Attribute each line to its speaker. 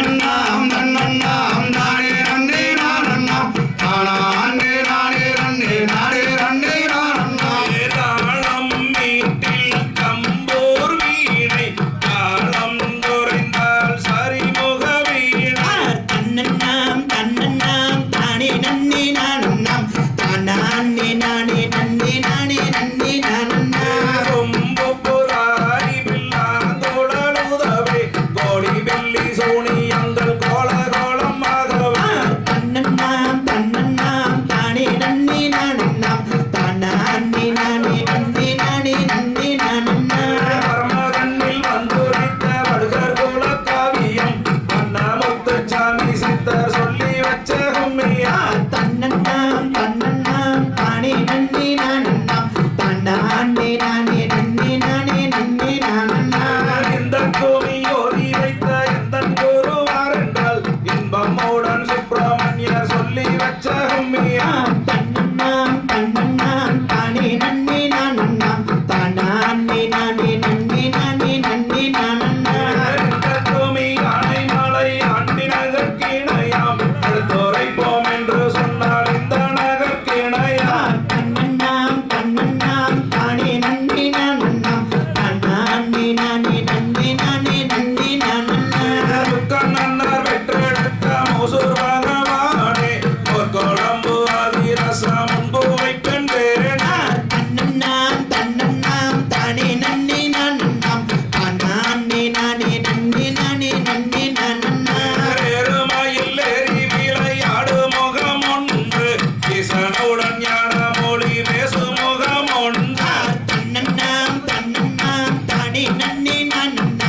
Speaker 1: தன்னண்ணாம்
Speaker 2: சொல்லி
Speaker 3: நன்னி
Speaker 2: கும்மியா
Speaker 3: தன்னண்ணாம் நன்னி தானே Nine, nine, nine.